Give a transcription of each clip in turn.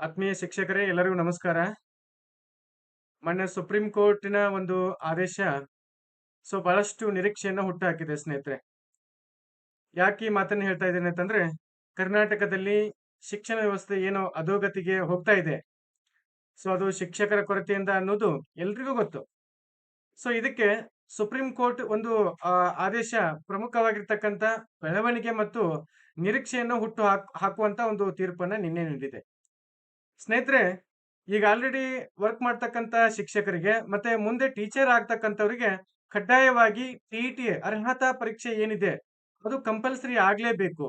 ಆತ್ಮೀಯ ಶಿಕ್ಷಕರೇ ಎಲ್ಲರಿಗೂ ನಮಸ್ಕಾರ. ಮೊನ್ನೆ ಸುಪ್ರೀಂ ಕೋರ್ಟಿನ ಒಂದು ಆದೇಶ ಸೊ ಬಹಳಷ್ಟು ನಿರೀಕ್ಷೆಯನ್ನ ಹುಟ್ಟುಹಾಕಿದೆ ಸ್ನೇಹಿತರೆ. ಯಾಕೆ ಈ ಮಾತನ್ನ ಹೇಳ್ತಾ ಇದ್ದೇನೆ ಅಂತಂದ್ರೆ, ಕರ್ನಾಟಕದಲ್ಲಿ ಶಿಕ್ಷಣ ವ್ಯವಸ್ಥೆ ಏನೋ ಅಧೋಗತಿಗೆ ಹೋಗ್ತಾ ಇದೆ. ಸೊ ಅದು ಶಿಕ್ಷಕರ ಕೊರತೆಯಿಂದ ಅನ್ನೋದು ಎಲ್ರಿಗೂ ಗೊತ್ತು. ಸೊ ಇದಕ್ಕೆ ಸುಪ್ರೀಂ ಕೋರ್ಟ್ ಒಂದು ಆದೇಶ ಪ್ರಮುಖವಾಗಿರ್ತಕ್ಕಂಥ ಬೆಳವಣಿಗೆ ಮತ್ತು ನಿರೀಕ್ಷೆಯನ್ನು ಹುಟ್ಟು ಹಾಕ್ ಹಾಕುವಂತ ಒಂದು ತೀರ್ಪನ್ನ ನಿನ್ನೆ ನೀಡಿದೆ. ಸ್ನೇಹಿತರೆ, ಈಗ ಆಲ್ರೆಡಿ ವರ್ಕ್ ಮಾಡ್ತಕ್ಕಂಥ ಶಿಕ್ಷಕರಿಗೆ ಮತ್ತೆ ಮುಂದೆ ಟೀಚರ್ ಆಗ್ತಕ್ಕಂಥವ್ರಿಗೆ ಕಡ್ಡಾಯವಾಗಿ ಟಿ ಅರ್ಹತಾ ಪರೀಕ್ಷೆ ಏನಿದೆ, ಅದು ಕಂಪಲ್ಸರಿ ಆಗಲೇಬೇಕು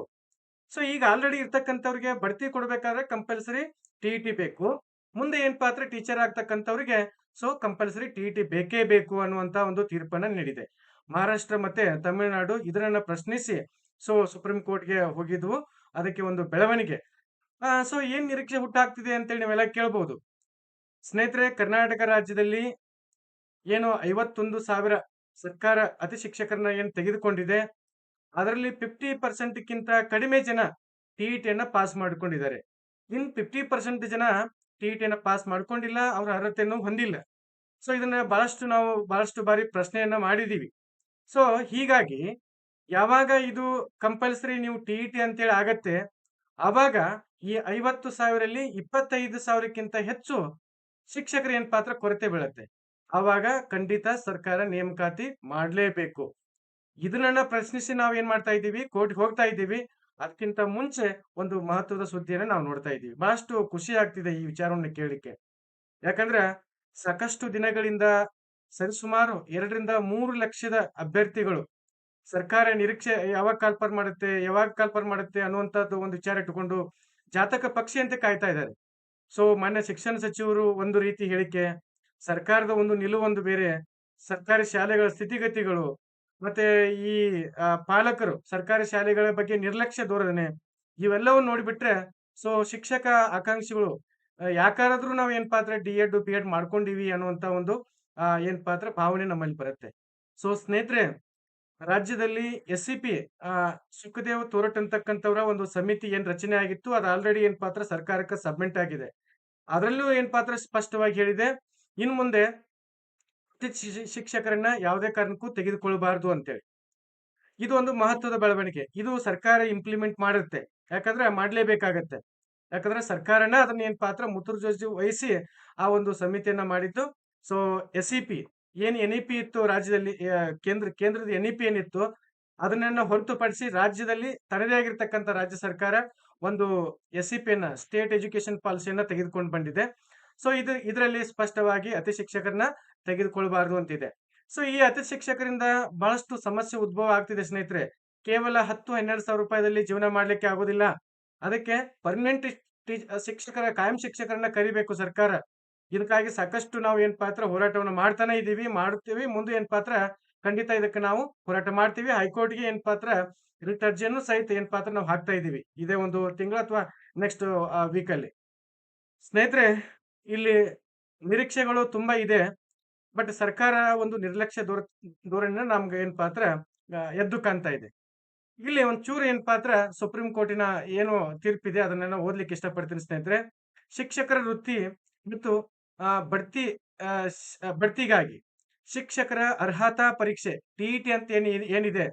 ಸೊ ಈಗ ಆಲ್ರೆಡಿ ಇರ್ತಕ್ಕಂಥವ್ರಿಗೆ ಬಡ್ತಿ ಕೊಡಬೇಕಾದ್ರೆ ಕಂಪಲ್ಸರಿ ಟಿ ಬೇಕು. ಮುಂದೆ ಏನಪ್ಪಾ ಪಾತ್ರ ಟೀಚರ್ ಆಗ್ತಕ್ಕಂಥವ್ರಿಗೆ ಸೊ ಕಂಪಲ್ಸರಿ ಟಿ ಬೇಕೇ ಬೇಕು ಅನ್ನುವಂತ ಒಂದು ತೀರ್ಪನ್ನ ನೀಡಿದೆ. ಮಹಾರಾಷ್ಟ್ರ ಮತ್ತೆ ತಮಿಳುನಾಡು ಇದನ್ನ ಪ್ರಶ್ನಿಸಿ ಸೊ ಸುಪ್ರೀಂ ಕೋರ್ಟ್‌ಗೆ ಹೋಗಿದ್ವು. ಅದಕ್ಕೆ ಒಂದು ಬೆಳವಣಿಗೆ. ಸೊ ಏನ್ ನಿರೀಕ್ಷೆ ಹುಟ್ಟಾಗ್ತಿದೆ ಅಂತೇಳಿ ನೀವೆಲ್ಲ ಕೇಳ್ಬಹುದು. ಸ್ನೇಹಿತರೆ ಕರ್ನಾಟಕ ರಾಜ್ಯದಲ್ಲಿ ಏನು 51,000 ಸರ್ಕಾರ ಅತಿ ಶಿಕ್ಷಕರನ್ನ ಏನ್ ತೆಗೆದುಕೊಂಡಿದೆ ಅದರಲ್ಲಿ 50% ಕ್ಕಿಂತ ಕಡಿಮೆ ಜನ ಟಿಇಟಿಯನ್ನ ಪಾಸ್ ಮಾಡಿಕೊಂಡಿದ್ದಾರೆ ಇನ್ 50% ಜನ ಟಿಇಟಿಯನ್ನ ಪಾಸ್ ಮಾಡ್ಕೊಂಡಿಲ್ಲ, ಅವ್ರ ಅರ್ಹತೆಯನ್ನು ಹೊಂದಿಲ್ಲ. ಸೊ ಇದನ್ನ ಬಹಳಷ್ಟು ನಾವು ಬಹಳಷ್ಟು ಬಾರಿ ಪ್ರಶ್ನೆಯನ್ನ ಮಾಡಿದೀವಿ. ಸೊ ಹೀಗಾಗಿ ಯಾವಾಗ ಇದು ಕಂಪಲ್ಸರಿ ನೀವು ಟಿಇಟಿ ಅಂತೇಳಿ ಆಗತ್ತೆ, ಆವಾಗ ಈ ಐವತ್ತು ಸಾವಿರಲ್ಲಿ ಇಪ್ಪತ್ತೈದು ಸಾವಿರಕ್ಕಿಂತ ಹೆಚ್ಚು ಶಿಕ್ಷಕರ ಏನ್ ಪಾತ್ರ ಕೊರತೆ ಬೀಳುತ್ತೆ ಆವಾಗ ಖಂಡಿತ ಸರ್ಕಾರ ನೇಮಕಾತಿ ಮಾಡಲೇಬೇಕು ಇದನ್ನ ಪ್ರಶ್ನಿಸಿ ನಾವು ಏನ್ ಮಾಡ್ತಾ ಇದ್ದೀವಿ ಕೋರ್ಟ್‌ಗೆ ಹೋಗ್ತಾ ಇದ್ದೀವಿ. ಅದಕ್ಕಿಂತ ಮುಂಚೆ ಒಂದು ಮಹತ್ವದ ಸುದ್ದಿಯನ್ನ ನಾವು ನೋಡ್ತಾ ಇದ್ದೀವಿ. ಬಹಳಷ್ಟು ಖುಷಿ ಆಗ್ತಿದೆ ಈ ವಿಚಾರವನ್ನು ಕೇಳಲಿಕ್ಕೆ. ಯಾಕಂದ್ರೆ ಸಾಕಷ್ಟು ದಿನಗಳಿಂದ ಸರಿಸುಮಾರು 2ರಿಂದ 3 ಲಕ್ಷದ ಅಭ್ಯರ್ಥಿಗಳು ಸರ್ಕಾರ ನಿರೀಕ್ಷೆ ಯಾವಾಗ ಕಾಲ್ಪರ್ ಮಾಡುತ್ತೆ, ಯಾವಾಗ ಕಾಲ್ಪರ್ ಮಾಡುತ್ತೆ ಅನ್ನುವಂಥದ್ದು ಒಂದು ವಿಚಾರ ಇಟ್ಟುಕೊಂಡು ಜಾತಕ ಪಕ್ಷಿಯಂತೆ ಕಾಯ್ತಾ ಇದ್ದಾರೆ. ಸೊ ಮಾನ್ಯ ಶಿಕ್ಷಣ ಸಚಿವರು ಒಂದು ರೀತಿ ಹೇಳಿಕೆ, ಸರ್ಕಾರದ ಒಂದು ನಿಲುವೊಂದು ಬೇರೆ, ಸರ್ಕಾರಿ ಶಾಲೆಗಳ ಸ್ಥಿತಿಗತಿಗಳು, ಮತ್ತೆ ಈ ಪಾಲಕರು ಸರ್ಕಾರಿ ಶಾಲೆಗಳ ಬಗ್ಗೆ ನಿರ್ಲಕ್ಷ್ಯ ಧೋರಣೆ ಇವೆಲ್ಲವೂ ನೋಡಿಬಿಟ್ರೆ ಸೊ ಶಿಕ್ಷಕ ಆಕಾಂಕ್ಷಿಗಳು ಯಾಕಾರಾದ್ರೂ ನಾವು ಏನಪ್ಪಾ ಅಂದ್ರೆ ಬಿ ಎಡ್ ಮಾಡ್ಕೊಂಡಿವಿ ಅನ್ನುವಂತ ಒಂದು ಏನ್ ಏನಪ್ಪಾ ಅಂದ್ರೆ ಭಾವನೆ ನಮ್ಮಲ್ಲಿ ಬರುತ್ತೆ. ಸೊ ಸ್ನೇಹಿತರೆ ರಾಜ್ಯದಲ್ಲಿ ಎಸ್.ಸಿ.ಪಿ, ಆ, ಸುಖದೇವ್ ತೋರಟ್ ಅಂತಕ್ಕಂಥವ್ರ ಒಂದು ಸಮಿತಿ ಏನ್ ರಚನೆ ಆಗಿತ್ತು, ಅದು ಆಲ್ರೆಡಿ ಏನ್ ಪಾತ್ರ ಸರ್ಕಾರಕ್ಕೆ ಸಬ್ಮಿಟ್ ಆಗಿದೆ. ಅದರಲ್ಲೂ ಏನ್ ಪಾತ್ರ ಸ್ಪಷ್ಟವಾಗಿ ಹೇಳಿದೆ ಇನ್ ಮುಂದೆ ಶಿಕ್ಷಕರನ್ನ ಯಾವುದೇ ಕಾರಣಕ್ಕೂ ತೆಗೆದುಕೊಳ್ಳಬಾರದು ಅಂತೇಳಿ. ಇದು ಒಂದು ಮಹತ್ವದ ಬೆಳವಣಿಗೆ. ಇದು ಸರ್ಕಾರ ಇಂಪ್ಲಿಮೆಂಟ್ ಮಾಡುತ್ತೆ. ಯಾಕಂದ್ರೆ ಮಾಡಲೇಬೇಕಾಗತ್ತೆ ಯಾಕಂದ್ರೆ ಸರ್ಕಾರನ ಅದನ್ನ ಏನ್ ಪಾತ್ರ ಮುತುರ್ಜಿ ವಹಿಸಿ ಆ ಒಂದು ಸಮಿತಿಯನ್ನ ಮಾಡಿದ್ದು. ಸೊ ಎಸ್.ಇ.ಪಿ ಏನ್ ಪಿ ಇತ್ತು ರಾಜ್ಯದಲ್ಲಿ ಕೇಂದ್ರ ಕೇಂದ್ರದ ಎನ್.ಇ.ಪಿ ಏನಿತ್ತು ಅದನ್ನ ಹೊರತುಪಡಿಸಿ ರಾಜ್ಯದಲ್ಲಿ ತನ್ನದೇ ಆಗಿರ್ತಕ್ಕಂಥ ರಾಜ್ಯ ಸರ್ಕಾರ ಒಂದು ಎಸ್ ಸಿ ಪಿಯನ್ನ ಸ್ಟೇಟ್ ಎಜುಕೇಶನ್ ಪಾಲಿಸಿಯನ್ನ ತೆಗೆದುಕೊಂಡು ಬಂದಿದೆ. ಸೊ ಇದು ಇದರಲ್ಲಿ ಸ್ಪಷ್ಟವಾಗಿ ಅತಿ ಶಿಕ್ಷಕರನ್ನ ತೆಗೆದುಕೊಳ್ಬಾರ್ದು ಅಂತಿದೆ. ಸೊ ಈ ಅತಿ ಶಿಕ್ಷಕರಿಂದ ಬಹಳಷ್ಟು ಸಮಸ್ಯೆ ಉದ್ಭವ ಆಗ್ತಿದೆ ಸ್ನೇಹಿತರೆ. ಕೇವಲ 10, 12,000 ರೂಪಾಯಿದಲ್ಲಿ ಜೀವನ ಮಾಡ್ಲಿಕ್ಕೆ ಆಗೋದಿಲ್ಲ. ಅದಕ್ಕೆ ಪರ್ಮನೆಂಟ್ ಶಿಕ್ಷಕರ ಕಾಯಂ ಶಿಕ್ಷಕರನ್ನ ಕರಿಬೇಕು ಸರ್ಕಾರ. ಇದಕ್ಕಾಗಿ ಸಾಕಷ್ಟು ನಾವು ಏನ್ ಪಾತ್ರ ಹೋರಾಟವನ್ನು ಮಾಡ್ತಾನೆ ಇದ್ದೀವಿ, ಮಾಡುತ್ತೀವಿ. ಮುಂದೆ ಏನ್ ಪಾತ್ರ ಖಂಡಿತ ಇದಕ್ಕೆ ನಾವು ಹೋರಾಟ ಮಾಡ್ತೀವಿ. ಹೈಕೋರ್ಟ್‌ಗೆ ಏನ್ ಪಾತ್ರ ರಿಟ್ ಅರ್ಜಿಯನ್ನು ಸಹಿತ ಏನ್ ಪಾತ್ರ ನಾವು ಹಾಕ್ತಾ ಇದ್ದೀವಿ ಇದೇ ಒಂದು ತಿಂಗಳು ಅಥವಾ ನೆಕ್ಸ್ಟ್ ವೀಕಲ್ಲಿ. ಸ್ನೇಹಿತರೆ, ಇಲ್ಲಿ ನಿರೀಕ್ಷೆಗಳು ತುಂಬಾ ಇದೆ. ಬಟ್ ಸರ್ಕಾರ ಒಂದು ನಿರ್ಲಕ್ಷ್ಯ ದೂರ ಧೋರಣೆ ನಮ್ಗೆ ಏನ್ ಪಾತ್ರ ಎದ್ದು ಕಾಣ್ತಾ ಇದೆ. ಇಲ್ಲಿ ಒಂಚೂರು ಏನ್ ಪಾತ್ರ ಸುಪ್ರೀಂ ಕೋರ್ಟಿನ ಏನು ತೀರ್ಪಿದೆ ಅದನ್ನ ನಾನು ಓದ್ಲಿಕ್ಕೆ ಇಷ್ಟಪಡ್ತೀನಿ ಸ್ನೇಹಿತರೆ. ಶಿಕ್ಷಕರ ವೃತ್ತಿ ಮತ್ತು ಬಡ್ತಿ ಬಡ್ತಿಗಾಗಿ ಶಿಕ್ಷಕರ ಅರ್ಹತಾ ಪರೀಕ್ಷೆ ಟಿ ಇ ಟಿ ಅಂತ ಏನು ಏನಿದೆ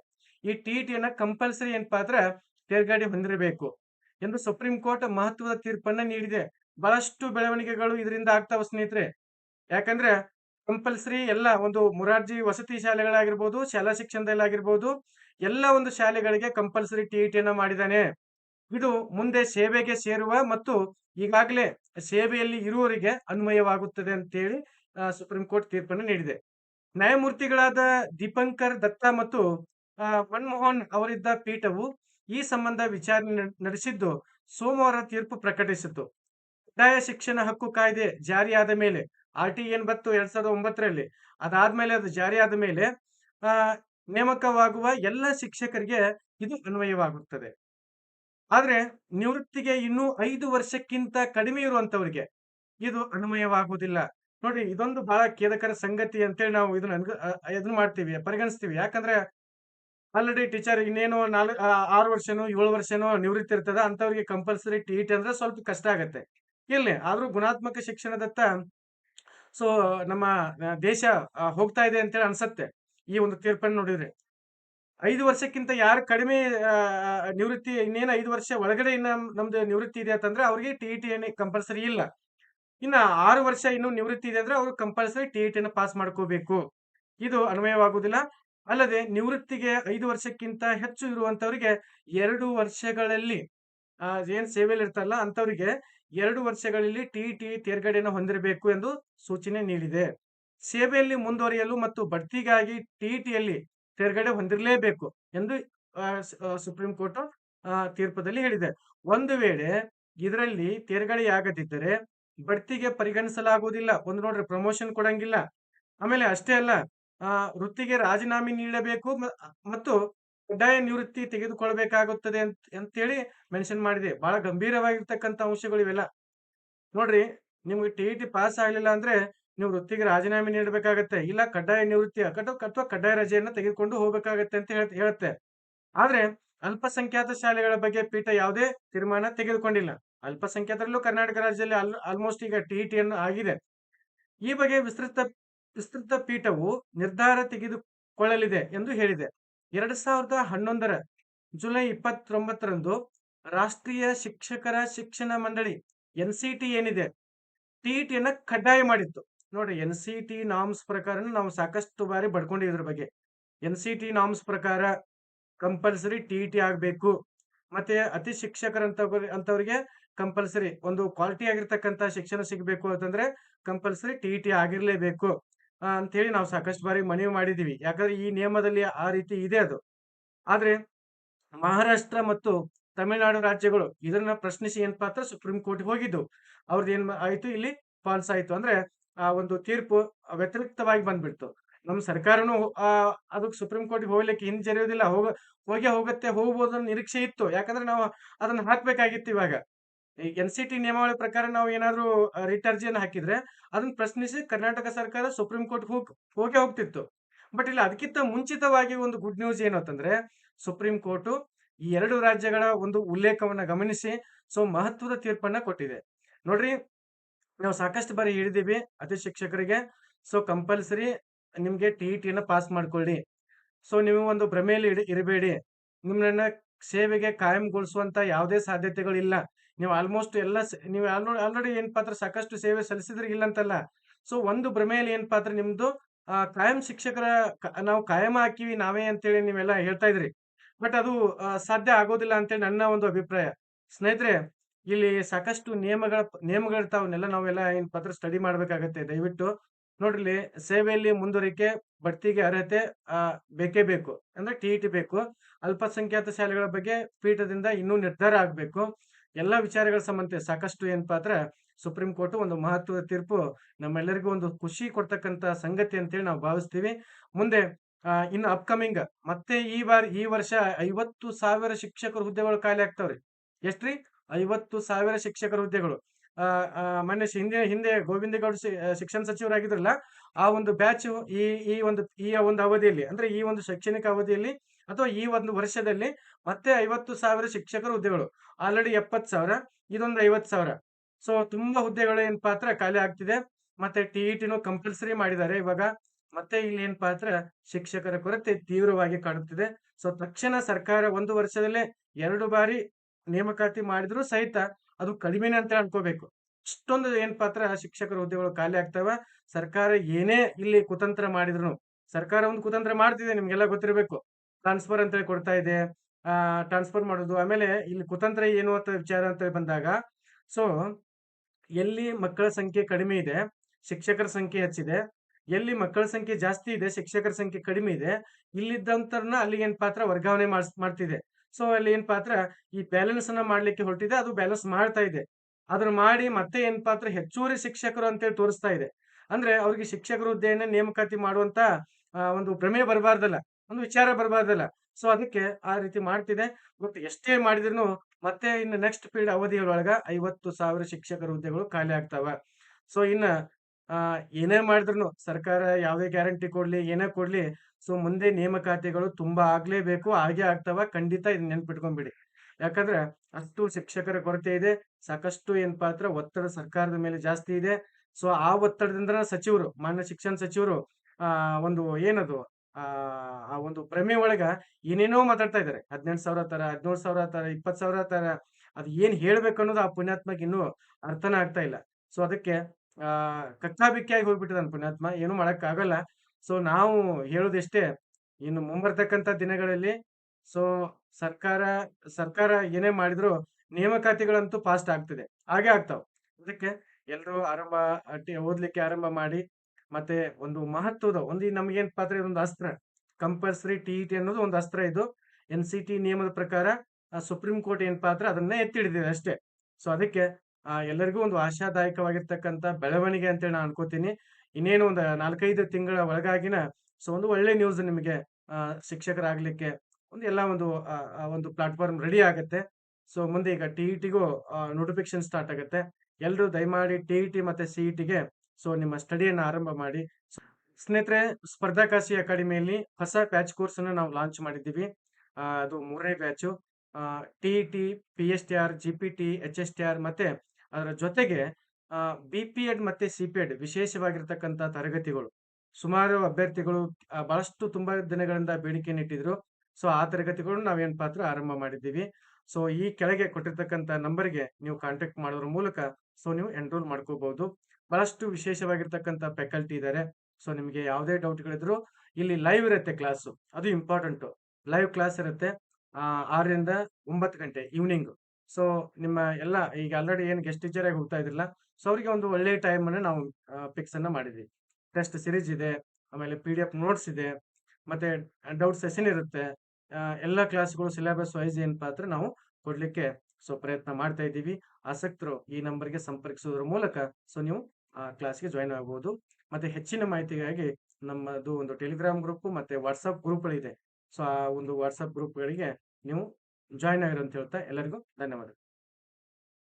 ಈ ಟಿ ಇ ಟಿಯನ್ನು ಕಂಪಲ್ಸರಿ ಏನಪ್ಪಾ ಅಂದ್ರೆ ತೇರ್ಗಡೆ ಹೊಂದಿರಬೇಕು ಎಂದು ಸುಪ್ರೀಂ ಕೋರ್ಟ್ ಮಹತ್ವದ ತೀರ್ಪನ್ನ ನೀಡಿದೆ. ಬಹಳಷ್ಟು ಬೆಳವಣಿಗೆಗಳು ಇದರಿಂದ ಆಗ್ತಾವ ಸ್ನೇಹಿತರೆ. ಯಾಕಂದ್ರೆ ಕಂಪಲ್ಸರಿ ಎಲ್ಲ ಒಂದು ಮುರಾರ್ಜಿ ವಸತಿ ಶಾಲೆಗಳಾಗಿರ್ಬೋದು, ಶಾಲಾ ಶಿಕ್ಷಣದಲ್ಲಾಗಿರ್ಬೋದು, ಎಲ್ಲ ಒಂದು ಶಾಲೆಗಳಿಗೆ ಕಂಪಲ್ಸರಿ ಟಿ ಇ ಟಿಯನ್ನು ಮಾಡಿದ್ದಾನೆ. ಇದು ಮುಂದೆ ಸೇವೆಗೆ ಸೇರುವ ಮತ್ತು ಈಗಾಗಲೇ ಸೇವೆಯಲ್ಲಿ ಇರುವವರಿಗೆ ಅನ್ವಯವಾಗುತ್ತದೆ ಅಂತೇಳಿ ಸುಪ್ರೀಂ ಕೋರ್ಟ್ ತೀರ್ಪನ್ನು ನೀಡಿದೆ. ನ್ಯಾಯಮೂರ್ತಿಗಳಾದ ದೀಪಂಕರ್ ದತ್ತಾ ಮತ್ತು ಮನಮೋಹನ್ ಅವರಿದ್ದ ಪೀಠವು ಈ ಸಂಬಂಧ ವಿಚಾರಣೆ ನಡ್- ನಡೆಸಿದ್ದು, ಸೋಮವಾರ ತೀರ್ಪು ಪ್ರಕಟಿಸಿತು. ಕಡ್ಡಾಯ ಶಿಕ್ಷಣ ಹಕ್ಕು ಕಾಯ್ದೆ ಜಾರಿಯಾದ ಮೇಲೆ ಆರ್ ಟಿ ಎನ್ ಬತ್ತು ಎರಡ್ ಸಾವಿರದ ಒಂಬತ್ತರಲ್ಲಿ ಅದಾದ್ಮೇಲೆ ಅದು ಜಾರಿಯಾದ ಮೇಲೆ ನೇಮಕವಾಗುವ ಎಲ್ಲ ಶಿಕ್ಷಕರಿಗೆ ಇದು ಅನ್ವಯವಾಗುತ್ತದೆ. ಆದ್ರೆ ನಿವೃತ್ತಿಗೆ ಇನ್ನೂ ಐದು ವರ್ಷಕ್ಕಿಂತ ಕಡಿಮೆ ಇರುವಂತವರಿಗೆ ಇದು ಅನ್ವಯವಾಗುವುದಿಲ್ಲ. ನೋಡಿ ಇದೊಂದು ಬಹಳ ಖೇದಕರ ಸಂಗತಿ ಅಂತೇಳಿ ನಾವು ಇದನ್ನ ಇದನ್ನ ಮಾಡ್ತೀವಿ, ಪರಿಗಣಿಸ್ತೀವಿ. ಯಾಕಂದ್ರೆ ಆಲ್ರೆಡಿ ಟೀಚರ್ ಇನ್ನೇನು ನಾಲ್ಕು ಆರು 6 ವರ್ಷನೋ, ಏಳು ವರ್ಷನೋ ನಿವೃತ್ತಿ ಇರ್ತದ. ಅಂತವ್ರಿಗೆ ಕಂಪಲ್ಸರಿ ಟಿಇಟಿ ಅಂದ್ರೆ ಸ್ವಲ್ಪ ಕಷ್ಟ ಆಗತ್ತೆ. ಇಲ್ಲಿ ಆದ್ರೂ ಗುಣಾತ್ಮಕ ಶಿಕ್ಷಣದತ್ತ ಸೊ ನಮ್ಮ ದೇಶ ಹೋಗ್ತಾ ಇದೆ ಅಂತೇಳಿ ಅನ್ಸತ್ತೆ ಈ ಒಂದು ತೀರ್ಪನ್ನು ನೋಡಿದ್ರೆ ಐದು ವರ್ಷಕ್ಕಿಂತ ಯಾರು ಕಡಿಮೆ ನಿವೃತ್ತಿ, ಇನ್ನೇನು ಐದು ವರ್ಷ ಒಳಗಡೆ ಇನ್ನು ನಮ್ದು ನಿವೃತ್ತಿ ಇದೆ ಅಂತಂದ್ರೆ ಅವ್ರಿಗೆ ಟಿ ಇ ಟಿ ಕಂಪಲ್ಸರಿ ಇಲ್ಲ. ಇನ್ನ ಆರು ವರ್ಷ ಇನ್ನು ನಿವೃತ್ತಿ ಇದೆ ಅಂದ್ರೆ ಅವರು ಕಂಪಲ್ಸರಿ ಟಿ ಇ ಟಿಯನ್ನು ಪಾಸ್ ಮಾಡ್ಕೋಬೇಕು. ಇದು ಅನ್ವಯವಾಗುವುದಿಲ್ಲ. ಅಲ್ಲದೆ ನಿವೃತ್ತಿಗೆ ಐದು ವರ್ಷಕ್ಕಿಂತ ಹೆಚ್ಚು ಇರುವಂತವರಿಗೆ ಎರಡು ವರ್ಷಗಳಲ್ಲಿ ಏನ್ ಸೇವೆಯಲ್ಲಿ ಇರ್ತಲ್ಲ ಅಂತವರಿಗೆ ಎರಡು ವರ್ಷಗಳಲ್ಲಿ ಟಿ ಟಿ ತೇರ್ಗಡೆಯನ್ನು ಹೊಂದಿರಬೇಕು ಎಂದು ಸೂಚನೆ ನೀಡಿದೆ. ಸೇವೆಯಲ್ಲಿ ಮುಂದುವರಿಯಲು ಮತ್ತು ಬಡ್ತಿಗಾಗಿ ಟಿಇಟಿಯಲ್ಲಿ ತೇರ್ಗಡೆ ಹೊಂದಿರಲೇಬೇಕು ಎಂದು ಸುಪ್ರೀಂ ಕೋರ್ಟ್ ತೀರ್ಪದಲ್ಲಿ ಹೇಳಿದೆ ಒಂದು ವೇಳೆ ಇದರಲ್ಲಿ ತೇರ್ಗಡೆಯಾಗದಿದ್ದರೆ ಬಡ್ತಿಗೆ ಪರಿಗಣಿಸಲಾಗುವುದಿಲ್ಲ. ಒಂದು ನೋಡ್ರಿ ಪ್ರಮೋಷನ್ ಕೊಡಂಗಿಲ್ಲ. ಆಮೇಲೆ ಅಷ್ಟೇ ಅಲ್ಲ ವೃತ್ತಿಗೆ ರಾಜೀನಾಮೆ ನೀಡಬೇಕು ಮತ್ತು ಕಡ್ಡಾಯ ನಿವೃತ್ತಿ ತೆಗೆದುಕೊಳ್ಬೇಕಾಗುತ್ತದೆ ಅಂತ, ಅಂತೇಳಿ ಮೆನ್ಷನ್ ಮಾಡಿದೆ. ಬಹಳ ಗಂಭೀರವಾಗಿರ್ತಕ್ಕಂಥ ಅಂಶಗಳು ಇವೆಲ್ಲ. ನೋಡ್ರಿ, ನಿಮ್ಗೆ ಟಿ ಇ ಟಿ ಪಾಸ್ ಆಗಲಿಲ್ಲ ಅಂದ್ರೆ ನೀವು ವೃತ್ತಿಗೆ ರಾಜೀನಾಮೆ ನೀಡಬೇಕಾಗತ್ತೆ, ಇಲ್ಲ ಕಡ್ಡಾಯ ನಿವೃತ್ತಿ ಅಥವಾ ಕಡ್ಡಾಯ ರಜೆಯನ್ನ ತೆಗೆದುಕೊಂಡು ಹೋಗಬೇಕಾಗತ್ತೆ ಅಂತ ಹೇಳ್- ಹೇಳುತ್ತೆ. ಆದ್ರೆ ಅಲ್ಪಸಂಖ್ಯಾತ ಶಾಲೆಗಳ ಬಗ್ಗೆ ಪೀಠ ಯಾವುದೇ ತೀರ್ಮಾನ ತೆಗೆದುಕೊಂಡಿಲ್ಲ. ಅಲ್ಪಸಂಖ್ಯಾತರಲ್ಲೂ ಕರ್ನಾಟಕ ರಾಜ್ಯದಲ್ಲಿ ಆಲ್ ಆಲ್ಮೋಸ್ಟ್ ಈಗ ಟಿ ಇ ಟಿಯನ್ನು ಆಗಿದೆ. ಈ ಬಗ್ಗೆ ವಿಸ್ತೃತ ವಿಸ್ತೃತ ಪೀಠವು ನಿರ್ಧಾರ ತೆಗೆದುಕೊಳ್ಳಲಿದೆ ಎಂದು ಹೇಳಿದೆ. ಎರಡ್ ಸಾವಿರದ ಹನ್ನೊಂದರ ಜುಲೈ ಇಪ್ಪತ್ತೊಂಬತ್ತರಂದು ರಾಷ್ಟ್ರೀಯ ಶಿಕ್ಷಕರ ಶಿಕ್ಷಣ ಮಂಡಳಿ, ಎನ್ ಸಿ ಟಿ ಏನಿದೆ ಟಿ ಇ ಟಿಯನ್ನ ಕಡ್ಡಾಯ ಮಾಡಿತ್ತು. ನೋಡ್ರಿ ಎನ್ ಸಿ ಟಿ ನಾಮ್ಸ್ ಪ್ರಕಾರ ನಾವು ಸಾಕಷ್ಟು ಬಾರಿ ಬಡ್ಕೊಂಡಿದ್ವಿ ಇದ್ರ ಬಗ್ಗೆ. ಎನ್ ಸಿ ಟಿ ನಾಮ್ಸ್ ಪ್ರಕಾರ ಕಂಪಲ್ಸರಿ ಟಿ ಇ ಟಿ ಆಗಬೇಕು. ಮತ್ತೆ ಅತಿ ಶಿಕ್ಷಕರಂತ ಅಂತವ್ರಿಗೆ ಕಂಪಲ್ಸರಿ ಒಂದು ಕ್ವಾಲಿಟಿ ಆಗಿರ್ತಕ್ಕಂಥ ಶಿಕ್ಷಣ ಸಿಗಬೇಕು ಅಂತಂದ್ರೆ ಕಂಪಲ್ಸರಿ ಟಿ ಇ ಟಿ ಆಗಿರ್ಲೇಬೇಕು. ಅಂತೇಳಿ ನಾವು ಸಾಕಷ್ಟು ಬಾರಿ ಮನವಿ ಮಾಡಿದೀವಿ. ಯಾಕಂದ್ರೆ ಈ ನಿಯಮದಲ್ಲಿ ಆ ರೀತಿ ಇದೆ ಅದು. ಆದ್ರೆ ಮಹಾರಾಷ್ಟ್ರ ಮತ್ತು ತಮಿಳುನಾಡು ರಾಜ್ಯಗಳು ಇದನ್ನ ಪ್ರಶ್ನಿಸಿ ಏನಪ್ಪಾ ಪಾತ್ರ ಸುಪ್ರೀಂ ಕೋರ್ಟ್ ಹೋಗಿದ್ದು. ಅವ್ರದ್ದು ಏನ್ ಆಯ್ತು? ಇಲ್ಲಿ ಫಾಲ್ಸ್ ಆಯ್ತು. ಅಂದ್ರೆ ಆ ಒಂದು ತೀರ್ಪು ವ್ಯತಿರಿಕ್ತವಾಗಿ ಬಂದ್ಬಿಡ್ತು. ನಮ್ಮ ಸರ್ಕಾರನು ಅದಕ್ಕೆ ಸುಪ್ರೀಂ ಕೋರ್ಟ್ಗೆ ಹೋಗ್ಲಿಕ್ಕೆ ಹಿಂಜರಿಯೋದಿಲ್ಲ ಹೋಗ, ಹೋಗೇ ಹೋಗುತ್ತೆ ಹೋಗ್ಬೋದು ಅನ್ನೋ ನಿರೀಕ್ಷೆ ಇತ್ತು. ಯಾಕಂದ್ರೆ ನಾವು ಅದನ್ನ ಹಾಕ್ಬೇಕಾಗಿತ್ತು ಇವಾಗ. ಎನ್ ಸಿ ಟಿ ನಿಯಮಾವಳಿ ಪ್ರಕಾರ ನಾವು ಏನಾದ್ರೂ ರಿಟ್ ಅರ್ಜಿಯನ್ನು ಹಾಕಿದ್ರೆ ಅದನ್ನ ಪ್ರಶ್ನಿಸಿ ಕರ್ನಾಟಕ ಸರ್ಕಾರ ಸುಪ್ರೀಂ ಕೋರ್ಟ್ ಹೋಗ್, ಹೋಗೇ ಹೋಗ್ತಿತ್ತು. ಬಟ್ ಇಲ್ಲಿ, ಅದಕ್ಕಿಂತ ಮುಂಚಿತವಾಗಿ ಒಂದು ಗುಡ್ ನ್ಯೂಸ್ ಏನು ಅಂತಂದ್ರೆ, ಸುಪ್ರೀಂ ಕೋರ್ಟ್ ಈ ಎರಡು ರಾಜ್ಯಗಳ ಒಂದು ಉಲ್ಲೇಖವನ್ನ ಗಮನಿಸಿ, ಸೊ ಮಹತ್ವದ ತೀರ್ಪನ್ನ ಕೊಟ್ಟಿದೆ. ನೋಡ್ರಿ ನಾವು ಸಾಕಷ್ಟು ಬಾರಿ ಹೇಳಿದೀವಿ ಅದೇ ಶಿಕ್ಷಕರಿಗೆ. ಸೊ ಕಂಪಲ್ಸರಿ ನಿಮಗೆ ಟಿ ಇ ಟಿಯನ್ನು ಪಾಸ್ ಮಾಡ್ಕೊಳ್ಳಿ. ಸೊ ನೀವು ಒಂದು ಭ್ರಮೆಯಲ್ಲಿ ಇಡ, ಇರಬೇಡಿ. ನಿಮ್ಮನ್ನ ಸೇವೆಗೆ ಕಾಯಂಗೊಳಿಸುವಂತ ಯಾವುದೇ ಸಾಧ್ಯತೆಗಳಿಲ್ಲ. ನೀವು ಆಲ್ಮೋಸ್ಟ್ ಎಲ್ಲ ನೀವು ಆಲ್ರೆಡಿ ಏನ್ ಪಾತ್ರ ಸಾಕಷ್ಟು ಸೇವೆ ಸಲ್ಲಿಸಿದ್ರೆ ಇಲ್ಲ ಅಂತಲ್ಲ. ಸೊ ಒಂದು ಭ್ರಮೆಯಲ್ಲಿ ಏನ್ ಪಾತ್ರ ನಿಮ್ದು? ಕಾಯಂ ಶಿಕ್ಷಕರ ನಾವು ಕಾಯಂ ಹಾಕಿವಿ ನಾವೇ ಅಂತೇಳಿ ನೀವೆಲ್ಲ ಹೇಳ್ತಾ ಇದ್ರಿ. ಬಟ್ ಅದು ಸಾಧ್ಯ ಆಗೋದಿಲ್ಲ ಅಂತೇಳಿ ನನ್ನ ಒಂದು ಅಭಿಪ್ರಾಯ. ಸ್ನೇಹಿತರೆ ಇಲ್ಲಿ ಸಾಕಷ್ಟು ನಿಯಮಗಳ, ನಿಯಮಗಳಿರ್ತಾವನ್ನೆಲ್ಲ ನಾವೆಲ್ಲ ಏನ್ ಪತ್ರ ಸ್ಟಡಿ ಮಾಡ್ಬೇಕಾಗತ್ತೆ. ದಯವಿಟ್ಟು ನೋಡ್ರಿ, ಸೇವೆಯಲ್ಲಿ ಮುಂದುವರಿಕೆ ಬಡ್ತಿಗೆ ಅರ್ಹತೆ ಬೇಕೇ ಬೇಕು. ಅಂದ್ರೆ ಟಿ ಇ ಬೇಕು. ಅಲ್ಪಸಂಖ್ಯಾತ ಶಾಲೆಗಳ ಬಗ್ಗೆ ಪೀಠದಿಂದ ಇನ್ನೂ ನಿರ್ಧಾರ ಆಗ್ಬೇಕು. ಎಲ್ಲಾ ವಿಚಾರಗಳ ಸಂಬಂಧ ಸಾಕಷ್ಟು ಏನಪ್ಪಾ ಪಾತ್ರ? ಸುಪ್ರೀಂ ಕೋರ್ಟ್ ಒಂದು ಮಹತ್ವದ ತೀರ್ಪು. ನಮ್ಮೆಲ್ಲರಿಗೂ ಒಂದು ಖುಷಿ ಕೊಡ್ತಕ್ಕಂತ ಸಂಗತಿ ಅಂತೇಳಿ ನಾವು ಭಾವಿಸ್ತೀವಿ. ಮುಂದೆ ಇನ್ನು ಅಪ್ಕಮಿಂಗ್ ಮತ್ತೆ ಈ ಬಾರಿ ಈ ವರ್ಷ ಐವತ್ತು ಸಾವಿರ ಶಿಕ್ಷಕರ ಹುದ್ದೆಗಳು ಖಾಲಿ ಆಗ್ತಾವ್ರಿ. ಎಷ್ಟ್ರಿ? ಐವತ್ತು ಸಾವಿರ ಶಿಕ್ಷಕರ ಹುದ್ದೆಗಳು. ಮೊನ್ನೆ ಶಿ- ಹಿಂದೆ ಗೋವಿಂದೇಗೌಡ ಶಿಕ್ಷಣ ಸಚಿವರಾಗಿದ್ರಲ್ಲ, ಆ ಒಂದು ಬ್ಯಾಚ್ ಈ ಈ ಒಂದು ಈ ಒಂದು ಅವಧಿಯಲ್ಲಿ, ಅಂದ್ರೆ ಈ ಒಂದು ಶೈಕ್ಷಣಿಕ ಅವಧಿಯಲ್ಲಿ ಅಥವಾ ಈ ಒಂದು ವರ್ಷದಲ್ಲಿ ಮತ್ತೆ ಐವತ್ತು ಸಾವಿರ ಶಿಕ್ಷಕರ ಹುದ್ದೆಗಳು. ಆಲ್ರೆಡಿ ಎಪ್ಪತ್ತು ಸಾವಿರ, ಇದೊಂದು ಐವತ್ತು ಸಾವಿರ. ಸೊ ತುಂಬಾ ಹುದ್ದೆಗಳು ಏನ್ ಪಾತ್ರ ಖಾಲಿ ಆಗ್ತಿದೆ. ಮತ್ತೆ ಟಿ ಇ ಟಿನು ಕಂಪಲ್ಸರಿ ಮಾಡಿದ್ದಾರೆ ಇವಾಗ. ಮತ್ತೆ ಇಲ್ಲಿ ಏನ್ ಪಾತ್ರ ಶಿಕ್ಷಕರ ಕೊರತೆ ತೀವ್ರವಾಗಿ ಕಾಣುತ್ತಿದೆ. ಸೊ ತಕ್ಷಣ ಸರ್ಕಾರ ಒಂದು ವರ್ಷದಲ್ಲೇ ಎರಡು ಬಾರಿ ನೇಮಕಾತಿ ಮಾಡಿದ್ರು ಸಹಿತ ಅದು ಕಡಿಮೆನೆ ಅಂತ ಅನ್ಕೋಬೇಕು. ಅಷ್ಟೊಂದು ಏನ್ ಪಾತ್ರ ಶಿಕ್ಷಕರ ಹುದ್ದೆಗಳು ಖಾಲಿ ಆಗ್ತವೆ? ಸರ್ಕಾರ ಏನೇ ಇಲ್ಲಿ ಕುತಂತ್ರ ಮಾಡಿದ್ರು ಸರ್ಕಾರ ಒಂದು ಕುತಂತ್ರ ಮಾಡ್ತಿದೆ ನಿಮ್ಗೆಲ್ಲ ಗೊತ್ತಿರಬೇಕು. ಟ್ರಾನ್ಸ್ಫರ್ ಅಂತೇಳಿ ಕೊಡ್ತಾ ಇದೆ. ಆ, ಟ್ರಾನ್ಸ್ಫರ್ ಮಾಡೋದು, ಆಮೇಲೆ ಇಲ್ಲಿ ಕುತಂತ್ರ ಏನು ಅಂತ ವಿಚಾರ ಅಂತ ಬಂದಾಗ, ಸೊ, ಎಲ್ಲಿ ಮಕ್ಕಳ ಸಂಖ್ಯೆ ಕಡಿಮೆ ಇದೆ, ಶಿಕ್ಷಕರ ಸಂಖ್ಯೆ ಹೆಚ್ಚಿದೆ, ಎಲ್ಲಿ ಮಕ್ಕಳ ಸಂಖ್ಯೆ ಜಾಸ್ತಿ ಇದೆ, ಶಿಕ್ಷಕರ ಸಂಖ್ಯೆ ಕಡಿಮೆ ಇದೆ ಇಲ್ಲಿದ್ದಂತರ್ನ ಅಲ್ಲಿ ಏನ್ ಪಾತ್ರ ವರ್ಗಾವಣೆ ಮಾಡ್ಸ್, ಮಾಡ್ತಿದೆ. ಸೊ ಅಲ್ಲಿ ಏನ್ ಪಾತ್ರ? ಈ ಬ್ಯಾಲೆನ್ಸ್ ಅನ್ನ ಮಾಡ್ಲಿಕ್ಕೆ ಹೊರಟಿದೆ, ಅದು ಬ್ಯಾಲೆನ್ಸ್ ಮಾಡ್ತಾ ಇದೆ. ಅದನ್ನ ಮಾಡಿ ಮತ್ತೆ ಏನ್ ಪಾತ್ರ? ಹೆಚ್ಚುವರಿ ಶಿಕ್ಷಕರು ಅಂತೇಳಿ ತೋರಿಸ್ತಾ ಇದೆ. ಅಂದ್ರೆ ಅವ್ರಿಗೆ ಶಿಕ್ಷಕರ ಹುದ್ದೆಯನ್ನ ನೇಮಕಾತಿ ಮಾಡುವಂತ ಒಂದು ಭ್ರಮೆ ಬರಬಾರ್ದಲ್ಲ, ಒಂದು ವಿಚಾರ ಬರಬಾರ್ದಲ್ಲ. ಸೊ ಅದಕ್ಕೆ ಆ ರೀತಿ ಮಾಡ್ತಿದೆ. ಬಟ್ ಎಷ್ಟೇ ಮಾಡಿದ್ರು ಮತ್ತೆ ಇನ್ನು ನೆಕ್ಸ್ಟ್ ಪೀರಿಯಡ್ ಅವಧಿಯೊಳಗ ಐವತ್ತು ಸಾವಿರ ಶಿಕ್ಷಕರ ಹುದ್ದೆಗಳು ಖಾಲಿ ಆಗ್ತಾವ. ಸೊ ಇನ್ನ ಏನೇ ಮಾಡಿದ್ರು ಸರ್ಕಾರ ಯಾವುದೇ ಗ್ಯಾರಂಟಿ ಕೊಡ್ಲಿ, ಏನೇ ಕೊಡ್ಲಿ ಸೊ, ಮುಂದೆ ನೇಮಕಾತಿಗಳು ತುಂಬಾ ಆಗ್ಲೇಬೇಕು, ಹಾಗೆ ಆಗ್ತಾವ, ಖಂಡಿತ ಇದನ್ನ ನೆನ್ಪಿಟ್ಕೊಂಡ್ಬಿಡಿ ಯಾಕಂದ್ರೆ ಅಷ್ಟು ಶಿಕ್ಷಕರ ಕೊರತೆ ಇದೆ, ಸಾಕಷ್ಟು ಏನಪ್ಪಾ ಅಂದ್ರೆ ಒತ್ತಡ ಸರ್ಕಾರದ ಮೇಲೆ ಜಾಸ್ತಿ ಇದೆ. ಸೊ, ಆ ಒತ್ತಡದಿಂದ ಸಚಿವರು, ಮಾನ್ಯ ಶಿಕ್ಷಣ ಸಚಿವರು, ಆ, ಒಂದು ಏನದು, ಆ ಒಂದು ಭ್ರಮೆ ಒಳಗ ಏನೇನೋ ಮಾತಾಡ್ತಾ ಇದಾರೆ ಹದಿನೆಂಟು ಸಾವಿರ ತರ ಹದಿನೇಳು ಸಾವಿರ ತರ ಇಪ್ಪತ್ತು ಸಾವಿರ ತರ ಅದು ಏನ್ ಹೇಳ್ಬೇಕು ಅನ್ನೋದು ಆ ಪುಣ್ಯಾತ್ಮಗೆ ಇನ್ನೂ ಅರ್ಥನ ಆಗ್ತಾ ಇಲ್ಲ. ಸೊ, ಅದಕ್ಕೆ, ಆ ಕಕ್ಕಾಬಿಕ್ಕಿಯಾಗಿ ಹೋಗ್ಬಿಟ್ಟಿದ್ದಾನೆ ಪುಣ್ಯಾತ್ಮ, ಏನು ಮಾಡಕ್ ಆಗಲ್ಲ ಸೊ ನಾವು ಹೇಳೋದಿಷ್ಟೇ, ಇನ್ನು ಮುಂಬರ್ತಕ್ಕಂಥ ದಿನಗಳಲ್ಲಿ ಸೊ ಸರ್ಕಾರ ಸರ್ಕಾರ ಏನೇ ಮಾಡಿದ್ರು ನೇಮಕಾತಿಗಳಂತೂ ಫಾಸ್ಟ್ ಆಗ್ತಿದೆ. ಹಾಗೆ ಆಗ್ತಾವ್. ಅದಕ್ಕೆ ಎಲ್ಲರೂ ಆರಂಭ ಓದಲಿಕ್ಕೆ ಆರಂಭ ಮಾಡಿ, ಮತ್ತೆ ಒಂದು ಮಹತ್ವದ, ಒಂದು ನಮ್ಗೇನ್ ಪಾತ್ರ, ಇದೊಂದು ಅಸ್ತ್ರ. ಕಂಪಲ್ಸರಿ ಟಿ ಇ ಟಿ ಅನ್ನೋದು ಒಂದು ಅಸ್ತ್ರ ಇದು. ಎನ್ ಸಿ ಟಿ ನಿಯಮದ ಪ್ರಕಾರ ಸುಪ್ರೀಂ ಕೋರ್ಟ್ ಏನ್ ಪಾತ್ರ, ಅದನ್ನ ಎತ್ತಿ ಹಿಡಿದಿದೆ ಅಷ್ಟೇ. ಸೊ ಅದಕ್ಕೆ ಎಲ್ಲರಿಗೂ ಒಂದು ಆಶಾದಾಯಕವಾಗಿರ್ತಕ್ಕಂಥ ಬೆಳವಣಿಗೆ ಅಂತೇಳಿ ನಾನು ಅನ್ಕೋತೀನಿ. ಇನ್ನೇನು ಒಂದು ನಾಲ್ಕೈದು ತಿಂಗಳ ಒಳಗಾಗಿನ ಸೊ ಒಂದು ಒಳ್ಳೆ ನ್ಯೂಸ್ ನಿಮಗೆ ಶಿಕ್ಷಕರಾಗಲಿಕ್ಕೆ ಒಂದು ಎಲ್ಲ ಒಂದು ಒಂದು ಪ್ಲಾಟ್ಫಾರ್ಮ್ ರೆಡಿ ಆಗುತ್ತೆ. ಸೊ ಮುಂದೆ ಈಗ ಟಿ ಇ ಟಿಗೂ ನೋಟಿಫಿಕೇಶನ್ ಸ್ಟಾರ್ಟ್ ಆಗುತ್ತೆ. ಎಲ್ಲರೂ ದಯಮಾಡಿ ಟಿ ಇ ಟಿ ಮತ್ತೆ ಸಿ ಇ ಟಿಗೆ ಸೊ ನಿಮ್ಮ ಸ್ಟಡಿಯನ್ನು ಆರಂಭ ಮಾಡಿ. ಸ್ನೇಹಿತರೆ, ಸ್ಪರ್ಧಾಕಾಶಿ ಅಕಾಡೆಮಿಯಲ್ಲಿ ಹೊಸ ಬ್ಯಾಚ್ ಕೋರ್ಸನ್ನು ನಾವು ಲಾಂಚ್ ಮಾಡಿದ್ದೀವಿ. ಅದು ಮೂರನೇ batch T E T P S T R G P T H S T R ಮತ್ತೆ ಅದರ ಜೊತೆಗೆ ಬಿ ಪಿ ಎಡ್ ಮತ್ತೆ ಸಿ ಪಿ ಎಡ್ ವಿಶೇಷವಾಗಿರ್ತಕ್ಕಂಥ ತರಗತಿಗಳು. ಸುಮಾರು ಅಭ್ಯರ್ಥಿಗಳು ಬಹಳಷ್ಟು ತುಂಬಾ ದಿನಗಳಿಂದ ಬೇಡಿಕೆಯನ್ನು ಇಟ್ಟಿದ್ರು. ಸೊ ಆ ತರಗತಿಗಳನ್ನು ನಾವೇನು ಪಾತ್ರ ಆರಂಭ ಮಾಡಿದ್ದೀವಿ. ಸೊ ಈ ಕೆಳಗೆ ಕೊಟ್ಟಿರ್ತಕ್ಕಂಥ ನಂಬರ್ಗೆ ನೀವು ಕಾಂಟ್ಯಾಕ್ಟ್ ಮಾಡೋದ್ರ ಮೂಲಕ ಸೊ ನೀವು ಎನ್ರೋಲ್ ಮಾಡ್ಕೋಬಹುದು. ಬಹಳಷ್ಟು ವಿಶೇಷವಾಗಿರ್ತಕ್ಕಂಥ ಫ್ಯಾಕಲ್ಟಿ ಇದ್ದಾರೆ ಸೊ ನಿಮಗೆ ಯಾವುದೇ ಡೌಟ್ಗಳಿದ್ರು ಇಲ್ಲಿ ಲೈವ್ ಇರುತ್ತೆ ಕ್ಲಾಸು ಅದು ಇಂಪಾರ್ಟೆಂಟ್ ಲೈವ್ ಕ್ಲಾಸ್ ಇರುತ್ತೆ ಆರರಿಂದ ಒಂಬತ್ತು ಗಂಟೆ ಈವ್ನಿಂಗ್ ಸೊ ನಿಮ್ಮ ಎಲ್ಲ ಈಗ ಆಲ್ರೆಡಿ ಏನು ಗೆಸ್ಟ್ ಟೀಚರ್ ಆಗಿ ಹೋಗ್ತಾ ಇದ್ರಲ್ಲ ಸೊ, ಅವರಿಗೆ ಒಂದು ಒಳ್ಳೆ ಟೈಮ್ ಅನ್ನ ನಾವು ಪಿಕ್ಸ್ ಅನ್ನ ಮಾಡಿದ್ವಿ. ಟೆಸ್ಟ್ ಸಿರೀಸ್ ಇದೆ, ಆಮೇಲೆ ಪಿ ಡಿ ಎಫ್ ನೋಟ್ಸ್ ಇದೆ, ಮತ್ತೆ ಡೌಟ್ ಸೆಷನ್ ಇರುತ್ತೆ. ಎಲ್ಲ ಕ್ಲಾಸ್ಗಳು ಸಿಲೆಬಸ್ ವೈಸ್ ಏನ್ ಪಾತ್ರ ನಾವು ಕೊಡ್ಲಿಕ್ಕೆ, ಸೊ, ಪ್ರಯತ್ನ ಮಾಡ್ತಾ ಇದ್ದೀವಿ. ಆಸಕ್ತರು ಈ ನಂಬರ್ಗೆ ಸಂಪರ್ಕಿಸುವುದರ ಮೂಲಕ, ಸೊ, ನೀವು, ಆ ಕ್ಲಾಸ್ಗೆ ಜಾಯಿನ್ ಆಗಬಹುದು ಮತ್ತೆ ಹೆಚ್ಚಿನ ಮಾಹಿತಿಗಾಗಿ ನಮ್ಮದು ಒಂದು ಟೆಲಿಗ್ರಾಮ್ ಗ್ರೂಪ್ ಮತ್ತೆ ವಾಟ್ಸಪ್ ಗ್ರೂಪ್ಗಳಿದೆ ಸೊ, ಆ ಒಂದು ವಾಟ್ಸಪ್ ಗ್ರೂಪ್ಗಳಿಗೆ ನೀವು ಜಾಯಿನ್ ಆಗಿರೋ ಅಂತ ಹೇಳ್ತಾ ಎಲ್ಲರಿಗೂ ಧನ್ಯವಾದ.